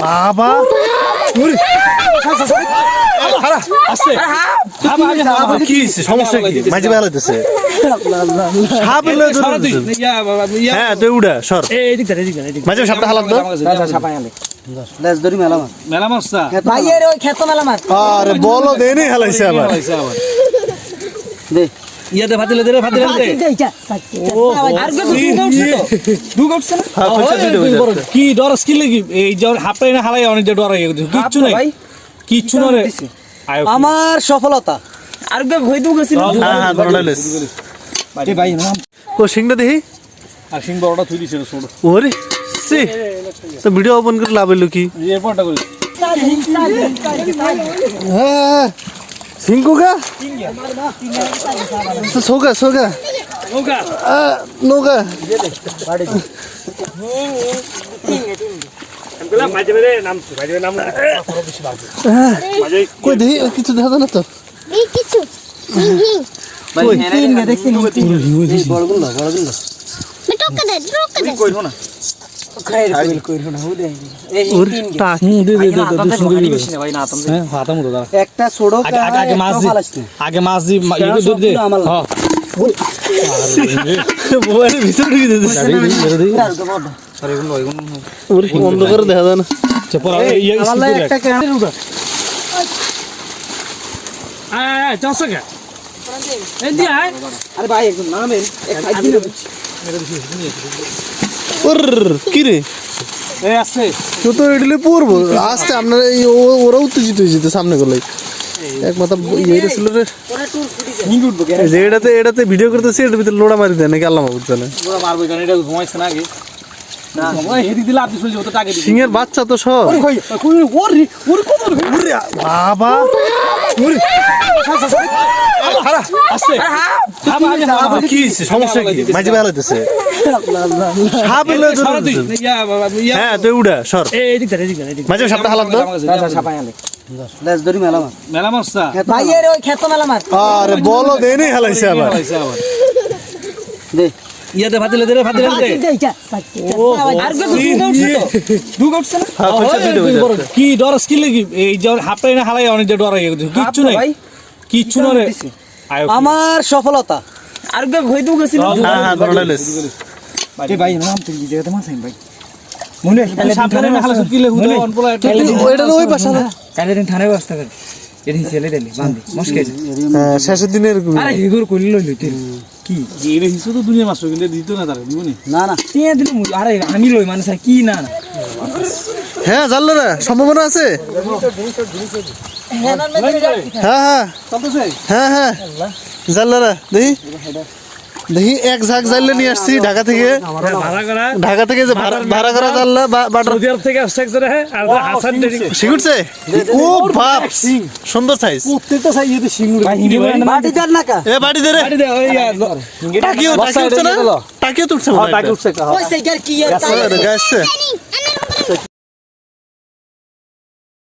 বাবা। হ্যাঁ তুই উড়া সর। মাঝে সাপটা আরে বলো দেনি হালাইছে আবার। ইয়াতে ফাতিলে দে ফাতিলে দে আর কে না হ্যাঁ, কি ডর স্কিল লাগি এই যে টাইনে হালাই অনেক যে ডর হয়ে গেছে কিচ্ছু নাই ভাই কিচ্ছু না রে আমার সফলতা আর কে ভই দু গেছিল হ্যাঁ হ্যাঁ এ ভাই নাম ও সিংটা দেখি আর সিং বড়টা থুই দিছে ছোট ওরে সি তো ভিডিও ওপেন করে লাভ হইল কি এরপরটা করি হ্যাঁ সিংকু গা তো সোগা সোগা নৌকা। আহ, নৌকা গুলা মাঝে মাঝে নাম মাঝে নাম হ্যাঁ, কই দেখি কিছু দেখা না তো? এই কিছু হিং হিং ভাই তিন গে দেখছিস এই বড়গুলো বড়গুলো মে টক্কা দে। টক্কা দে কই না। হুদে এই ওর তিন গে টাক হুম দে দে দে হাতাম দে সুন্দর বেশি না ভাই না হাতাম হ্যাঁ হাতা মতো দাঁড়া একটা ছোড়ো আগে আগে আগে মাছ দি আগে মাছ দি মা- ইয়ে দূর দে সবগুলো আমার হ্যাঁ মোবাইলের ভিতরে ঢুকে দিতেছে ওরে অন্ধকারে দেখা যায় না চেপর ইয়ে আমার স্কিল একটা কেন রুগা আয় আয় চসা কে এই দি আয় আরে ভাই একদম নামেন এক খাই দিন ওর কি রে? এই তো তো এডলে পড়ব আসতে আপনার এই ও- ওরা উত্তেজিত হয়ে যেতে সামনে করলে এক মাথা ইয়ে ছিল রে। যে এটাতে এটাতে ভিডিও করতেছি এটার ভিতরে লোড়া মারি দেয় নাকি আল্লাহ বুঝছে না মারবো কারণ এটা ঘুমাইছে আগে। সিংহের বাচ্চা তো সব। বাবা। সমস্যা কি মাঝে দিতেছে। ইয়া ইয়া হ্যাঁ তুই উড়া সর সাপটা হালাত দাও আরে বলো দেনি হালাইছে আবার দে ইয়াতে ফাতিলে দে ফাতিলে দে। আর কে না? হ্যাঁ ডর স্কিল লাগি এই যে টাইনে হালাই অনেক যে ডর হয়ে গেছে। কিচ্ছু নাই। কিচ্ছু না রে। আমার সফলতা। আর দু গেছিল হ্যাঁ হ্যাঁ ধরলাইলিস এ ভাই নাম মাছ ভাই। মনে সাবধানে না হালা অনপলা ওইটা ওই পাশা না দিন থানায় বসতে করে এদিন ছেলে দিলি বান্ধি মুশকিল হ্যাঁ শেষের দিনে এরকম। আরে হিগুর কইলি লইলি তুই। কি? যে হিসু তো দুনিয়া মাছ কিন্তু দিত না তারা দিবনি? না না। তুই দিল আরে আমি লই মানে স্যার কি না না। হ্যাঁ জানলো না সম্ভাবনা আছে? হ্যাঁ হ্যাঁ হ্যাঁ হ্যাঁ জানলো না দেখি। দেখি এক ঝাঁক জানলে নিয়ে আসছি ঢাকা থেকে। ঢাকা থেকে যে ভাড়া ভাড়া করা জানলা বাটার থেকে আসছে একজনে হ্যাঁ? আর হাসান ট্রেনিং শিখুরছে ও বাপ সুন্দর সাইজ প্রত্যেকটা সাই ইয়েতে সিঙ্গুর মাটি যার না এ বাড়ি দে রে। আরে দে ওই টাকিও টাকি উঠছে না? টাকিও উঠছে হয়। ওই কি আর আরে গাছছে